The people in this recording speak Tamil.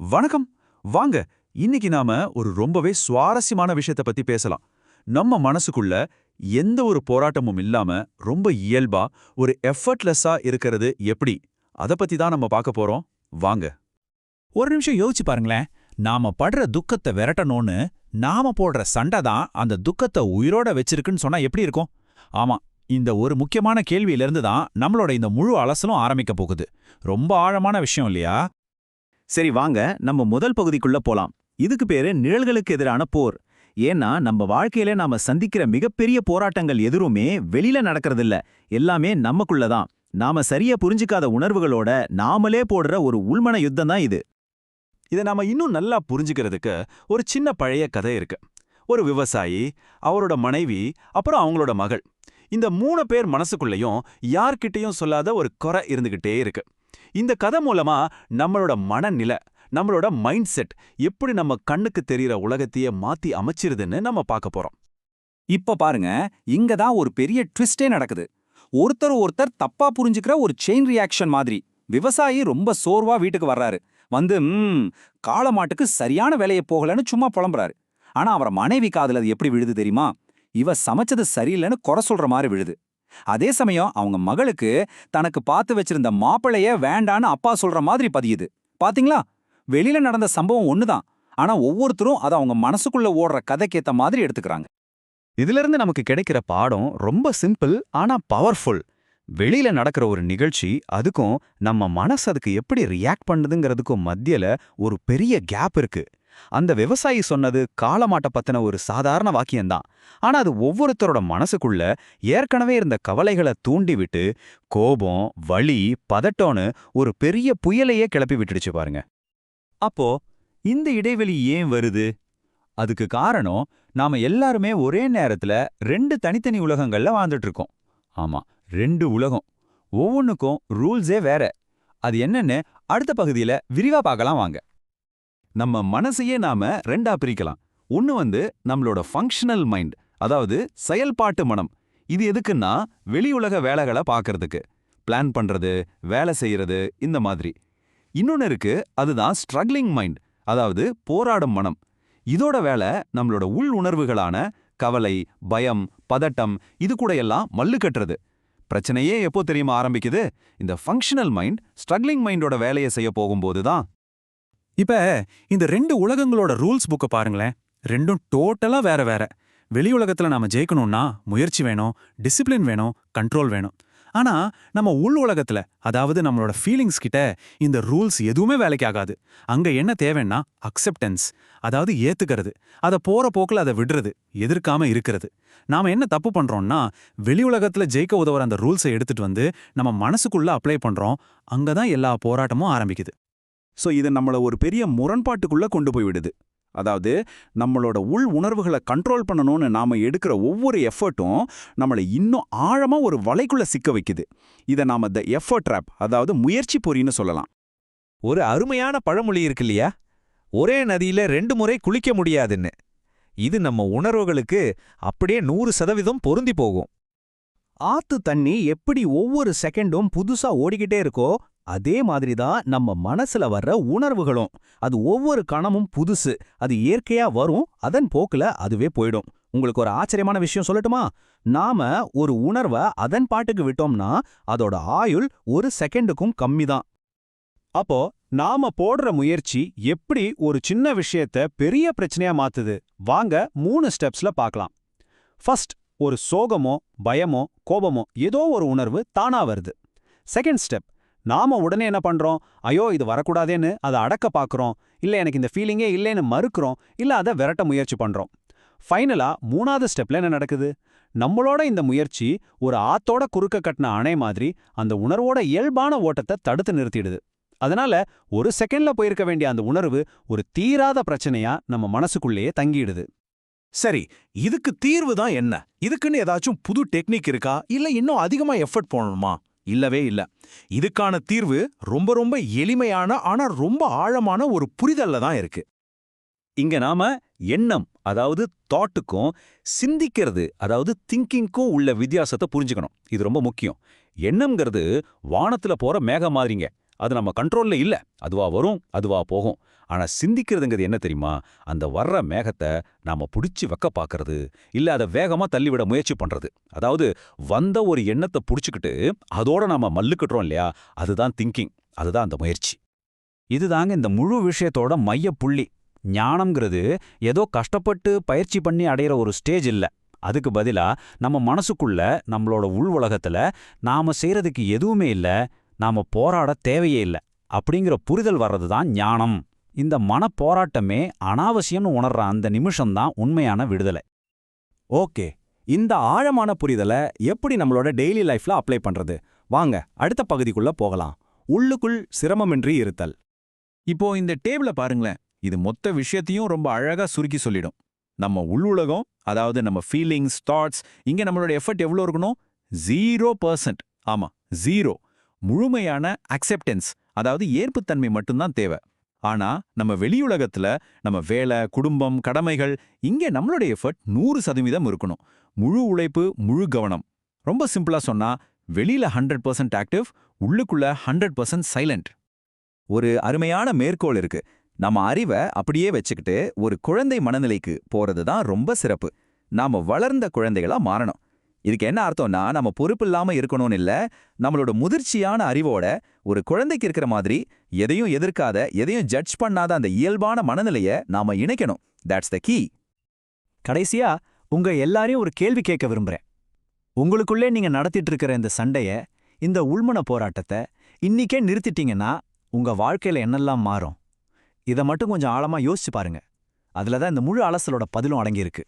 வணக்கம். வாங்க இன்னைக்கு நாம ஒரு ரொம்பவே சுவாரஸ்யமான விஷயத்த பத்தி பேசலாம். நம்ம மனசுக்குள்ள எந்த ஒரு போராட்டமும் இல்லாம ரொம்ப இயல்பா ஒரு எஃபர்ட்லெஸ்ஸா இருக்கிறது எப்படி? அத பத்தி தான் நம்ம பார்க்க போறோம். வாங்க. ஒரு நிமிஷம் யோசிச்சு பாருங்களேன். நாம படுற துக்கத்தை விரட்டணும்னு நாம போடுற சண்டை தான் அந்த துக்கத்தை உயிரோட வச்சிருக்குன்னு சொன்னா எப்படி இருக்கும்? ஆமா இந்த ஒரு முக்கியமான கேள்வியிலிருந்து தான் நம்மளோட இந்த முழு அலசலும் ஆரம்பிக்க போகுது. ரொம்ப ஆழமான விஷயம் இல்லையா? சரி வாங்க நம்ம முதல் பகுதிக்குள்ள போலாம். இதுக்கு பேரு நிழல்களுக்கு எதிரான போர். ஏன்னா நம்ம வாழ்க்கையில நாம சந்திக்கிற மிகப்பெரிய போராட்டங்கள் எதுவுமே வெளியில நடக்கிறதில்ல. எல்லாமே நமக்குள்ள தான். நாம சரியா புரிஞ்சுக்காத உணர்வுகளோட நாமளே போடுற ஒரு உள்மன யுத்தம் தான் இது. இதை நாம இன்னும் நல்லா புரிஞ்சுக்கிறதுக்கு ஒரு சின்ன பழைய கதை இருக்கு. ஒரு விவசாயி அவரோட மனைவி அப்புறம் அவங்களோட மகள். இந்த மூணு பேர் மனசுக்குள்ளேயும் யார்கிட்டயும் சொல்லாத ஒரு குறை இருந்துகிட்டே இருக்கு. இந்த கதை மூலமா நம்மளோட மனநிலை நம்மளோட மைண்ட் செட் எப்படி நம்ம கண்ணுக்கு தெரியற உலகத்தையே மாத்தி அமைச்சிருதுன்னு நம்ம பார்க்க போறோம். இப்ப பாருங்க இங்க தான் ஒரு பெரிய ட்விஸ்டே நடக்குது. ஒருத்தர் ஒருத்தர் தப்பா புரிஞ்சுக்கிற ஒரு செயின் ரியாக்ஷன் மாதிரி. விவசாயி ரொம்ப சோர்வா வீட்டுக்கு வர்றாரு. வந்து ம் காளமாட்டுக்கு சரியான வேலையை போகலன்னு சும்மா புலம்புறாரு. ஆனா அவர மனைவி காதுல அது எப்படி விழுது தெரியுமா? இவ சமைச்சது சரியில்லைன்னு குறை சொல்ற மாதிரி விழுது. அதே சமயம் அவங்க மகளுக்கு தனக்கு பார்த்து வச்சிருந்த மாப்பிளைய வேண்டான்னு அப்பா சொல்ற மாதிரி பதியுது. பாத்தீங்களா? வெளியில நடந்த சம்பவம் ஒண்ணுதான். ஆனா ஒவ்வொருத்தரும் அதை அவங்க மனசுக்குள்ள ஓடுற கதைக்கேத்த மாதிரி எடுத்துக்கிறாங்க. இதுல இருந்து நமக்கு கிடைக்கிற பாடம் ரொம்ப சிம்பிள் ஆனா பவர்ஃபுல் வெளியில நடக்கிற ஒரு நிகழ்ச்சி அதுக்கும் நம்ம மனசு அதுக்கு எப்படி ரியாக்ட் பண்ணுதுங்கிறதுக்கும் மத்தியில ஒரு பெரிய கேப் இருக்கு. அந்த விவசாயி சொன்னது காலமாட்ட பத்தின ஒரு சாதாரண வாக்கியம்தான். ஆனா அது ஒவ்வொருத்தரோட மனசுக்குள்ள ஏற்கனவே இருந்த கவலைகளை தூண்டிவிட்டு கோபம் வலி பதட்டோன்னு ஒரு பெரிய புயலையே கிளப்பி விட்டுடுச்சு பாருங்க. அப்போ இந்த இடைவெளி ஏன் வருது? அதுக்கு காரணம் நாம எல்லாருமே ஒரே நேரத்துல ரெண்டு தனித்தனி உலகங்கள்ல வாழ்ந்துட்டு இருக்கோம் ஆமா ரெண்டு உலகம். ஒவ்வொன்றுக்கும் ரூல்ஸே வேற. அது என்னன்னு அடுத்த பகுதியில விரிவா பார்க்கலாம் வாங்க. நம்ம மனசையே நாம ரெண்டா பிரிக்கலாம். ஒன்னு வந்து நம்மளோட ஃபங்க்ஷனல் மைண்ட் அதாவது செயல்பாட்டு மனம். இது எதுக்குன்னா வெளி உலக வேலைகளை பார்க்கறதுக்கு. பிளான் பண்றது வேலை செய்யறது இந்த மாதிரி. இன்னொன்னு இருக்கு அதுதான் ஸ்ட்ரகிளிங் மைண்ட் அதாவது போராடும் மனம். இதோட வேலை நம்மளோட உள் உணர்வுகளான கவலை பயம் பதட்டம் இது கூட எல்லாம் மல்லு கட்டுறது. பிரச்சனையே எப்போ தெரியுமா ஆரம்பிக்குது? இந்த ஃபங்க்ஷனல் மைண்ட் ஸ்ட்ரகிளிங் மைண்டோட வேலையை செய்ய போகும்போது தான். இப்ப இந்த ரெண்டு உலகங்களோட ரூல்ஸ் புக்கை பாருங்களேன். ரெண்டும் டோட்டலா வேற வேற. வெளி உலகத்துல நாம ஜெயிக்கணும்னா முயற்சி வேணும் டிசிப்ளின் வேணும் கண்ட்ரோல் வேணும். ஆனா நம்ம உள் உலகத்துல அதாவது நம்மளோட ஃபீலிங்ஸ் கிட்ட இந்த ரூல்ஸ் எதுவுமே வேலைக்கு ஆகாது. அங்க என்ன தேவைன்னா அக்செப்டன்ஸ் அதாவது ஏத்துக்கிறது. அதை போற போக்குல அதை விடுறது எதிர்க்காம இருக்கிறது. நாம என்ன தப்பு பண்றோம்னா வெளி உலகத்துல ஜெயிக்க உதவுற அந்த ரூல்ஸை எடுத்துட்டு வந்து நம்ம மனசுக்குள்ள அப்ளை பண்றோம். அங்கதான் எல்லா போராட்டமும் ஆரம்பிக்குது. ஸோ இது நம்மள ஒரு பெரிய முரண்பாட்டுக்குள்ள கொண்டு போய் விடுது. அதாவது நம்மளோட உள் உணர்வுகளை கண்ட்ரோல் பண்ணணும்னு நாம எடுக்கிற ஒவ்வொரு எஃபர்ட்டும் நம்மளை இன்னும் ஆழமா ஒரு வலைக்குள்ள சிக்க வைக்குது. இதை நாம த எஃபர்ட் ட்ராப் அதாவது முயற்சி பொறின்னு சொல்லலாம். ஒரு அருமையான பழமொழி இருக்கு இல்லையா? ஒரே நதியில ரெண்டு முறை குளிக்க முடியாதுன்னு. இது நம்ம உணர்வுகளுக்கு அப்படியே நூறு சதவீதம் பொருந்தி போகும். ஆத்து தண்ணி எப்படி ஒவ்வொரு செகண்டும் புதுசா ஓடிக்கிட்டே இருக்கோ அதே மாதிரி தான் நம்ம மனசுல வர்ற உணர்வுகளும். அது ஒவ்வொரு கணமும் புதுசு. அது இயற்கையா வரும் அதன் போக்குல அதுவே போயிடும். உங்களுக்கு ஒரு ஆச்சரியமான விஷயம் சொல்லட்டுமா? நாம ஒரு உணர்வை அதன் பாட்டுக்கு விட்டோம்னா அதோட ஆயுள் ஒரு செகண்டுக்கும் கம்மி தான் அப்போ நாம போடுற முயற்சி எப்படி ஒரு சின்ன விஷயத்த பெரிய பிரச்சனையா மாத்துது? வாங்க மூணு ஸ்டெப்ஸ்ல பார்க்கலாம் ஃபர்ஸ்ட் ஒரு சோகமோ பயமோ கோபமோ ஏதோ ஒரு உணர்வு தானா வருது. செகண்ட் ஸ்டெப் நாம உடனே என்ன பண்றோம்? ஐயோ இது வரக்கூடாதேன்னு அதை அடக்க பார்க்குறோம் இல்ல எனக்கு இந்த ஃபீலிங்கே இல்லைன்னு மறுக்கிறோம். இல்ல அதை விரட்ட முயற்சி பண்றோம். ஃபைனலா மூணாவது ஸ்டெப்ல என்ன நடக்குது? நம்மளோட இந்த முயற்சி ஒரு ஆத்தோட குறுக்க கட்டின அணை மாதிரி அந்த உணர்வோட இயல்பான ஓட்டத்தை தடுத்து நிறுத்திடுது. அதனால ஒரு செகண்ட்ல போயிருக்க வேண்டிய அந்த உணர்வு ஒரு தீராத பிரச்சனையா நம்ம மனசுக்குள்ளேயே தங்கிடுது. சரி இதுக்கு தீர்வு தான் என்ன? இதுக்குன்னு ஏதாச்சும் புது டெக்னிக் இருக்கா? இல்ல இன்னும் அதிகமா எஃபர்ட் போடணுமா? இல்லவே இல்ல. இதுக்கான தீர்வு ரொம்ப ரொம்ப எளிமையான ஆனா ரொம்ப ஆழமான ஒரு புரிதல்ல தான் இருக்கு. இங்க நாம எண்ணம் அதாவது தாட்டுக்கும் சிந்திக்கிறது அதாவது திங்கிங்க்கும் உள்ள வித்தியாசத்தை புரிஞ்சுக்கணும். இது ரொம்ப முக்கியம். எண்ணம்ங்கிறது வானத்துல போற மேகம் மாதிரிங்க. அது நம்ம கண்ட்ரோல்ல இல்ல. அதுவா வரும் அதுவா போகும். ஆனா சிந்திக்கிறதுங்கிறது என்ன தெரியுமா? அந்த வர்ற மேகத்தை நாம புடிச்சு வைக்க பார்க்கறது இல்ல அதை வேகமா தள்ளிவிட முயற்சி பண்றது. அதாவது வந்த ஒரு எண்ணத்தை புடிச்சுக்கிட்டு அதோட நாம மல்லுக்கிட்டுறோம் இல்லையா? அதுதான் திங்கிங் அதுதான் அந்த முயற்சி. இதுதாங்க இந்த முழு விஷயத்தோட மைய புள்ளி. ஞானம்ங்கிறது ஏதோ கஷ்டப்பட்டு பயிற்சி பண்ணி அடையிற ஒரு ஸ்டேஜ் இல்ல. அதுக்கு பதிலா நம்ம மனசுக்குள்ள நம்மளோட உள் உலகத்துல நாம செய்கிறதுக்கு எதுவுமே இல்ல. நாம போராட தேவையே இல்ல. அப்படிங்கிற புரிதல் வர்றது தான் ஞானம். இந்த மன போராட்டமே அனாவசியம்னு உணர்ற அந்த நிமிஷம்தான் உண்மையான விடுதலை. ஓகே. இந்த ஆழமான புரிதலை எப்படி நம்மளோட டெய்லி லைஃப்ல அப்ளை பண்றது? வாங்க அடுத்த பகுதிக்குள்ள போகலாம். உள்ளுக்குள் சிரமமின்றி இருத்தல். இப்போ இந்த டேபிள பாருங்களேன். இது மொத்த விஷயத்தையும் ரொம்ப அழகா சுருக்கி சொல்லிடும். நம்ம உள்ளுலகம் அதாவது நம்ம ஃபீலிங்ஸ் தாட்ஸ் இங்க நம்மளோட எஃபர்ட் எவ்வளோ இருக்கணும்? ஜீரோ பர்சன்ட் ஆமா ஜீரோ முழுமையான அக்செப்டன்ஸ் அதாவது ஏற்புத்தன்மை மட்டும்தான் தேவை. ஆனா நம்ம வெளியுலகத்துல நம்ம வேலை குடும்பம் கடமைகள் இங்கே நம்மளுடைய எஃபர்ட் நூறு சதவீதம் இருக்கணும். முழு உழைப்பு முழு கவனம். ரொம்ப சிம்பிளா சொன்னா வெளியில ஹண்ட்ரட் பர்சன்ட் ஆக்டிவ் உள்ளுக்குள்ள ஹண்ட்ரட் பர்சன்ட் சைலண்ட் ஒரு அருமையான மேற்கோள் இருக்கு. நம்ம அறிவை அப்படியே வச்சுக்கிட்டு ஒரு குழந்தை மனநிலைக்கு போறது தான் ரொம்ப சிறப்பு. நாம வளர்ந்த குழந்தைகளா மாறணும். இதுக்கு என்ன அர்த்தம்னா நம்ம பொறுப்பு இல்லாம இருக்கணும்னு இல்ல நம்மளோட முதிர்ச்சியான அறிவோட ஒரு குழந்தைக்கு இருக்கிற மாதிரி எதையும் எதிர்க்காத எதையும் ஜட்ஜ் பண்ணாத அந்த இயல்பான மனநிலைய நாம இணைக்கணும். தட்ஸ் த கீ கடைசியா உங்க எல்லாரையும் ஒரு கேள்வி கேட்க விரும்புறேன். உங்களுக்குள்ளே நீங்க நடத்திட்டு இருக்கிற இந்த சண்டைய இந்த உள்மன போராட்டத்தை இன்னிக்கே நிறுத்திட்டீங்கன்னா உங்க வாழ்க்கையில என்னெல்லாம் மாறும்? இதை மட்டும் கொஞ்சம் ஆழமா யோசிச்சு பாருங்க. அதுல தான் இந்த முழு அலசலோட பதிலும் அடங்கியிருக்கு.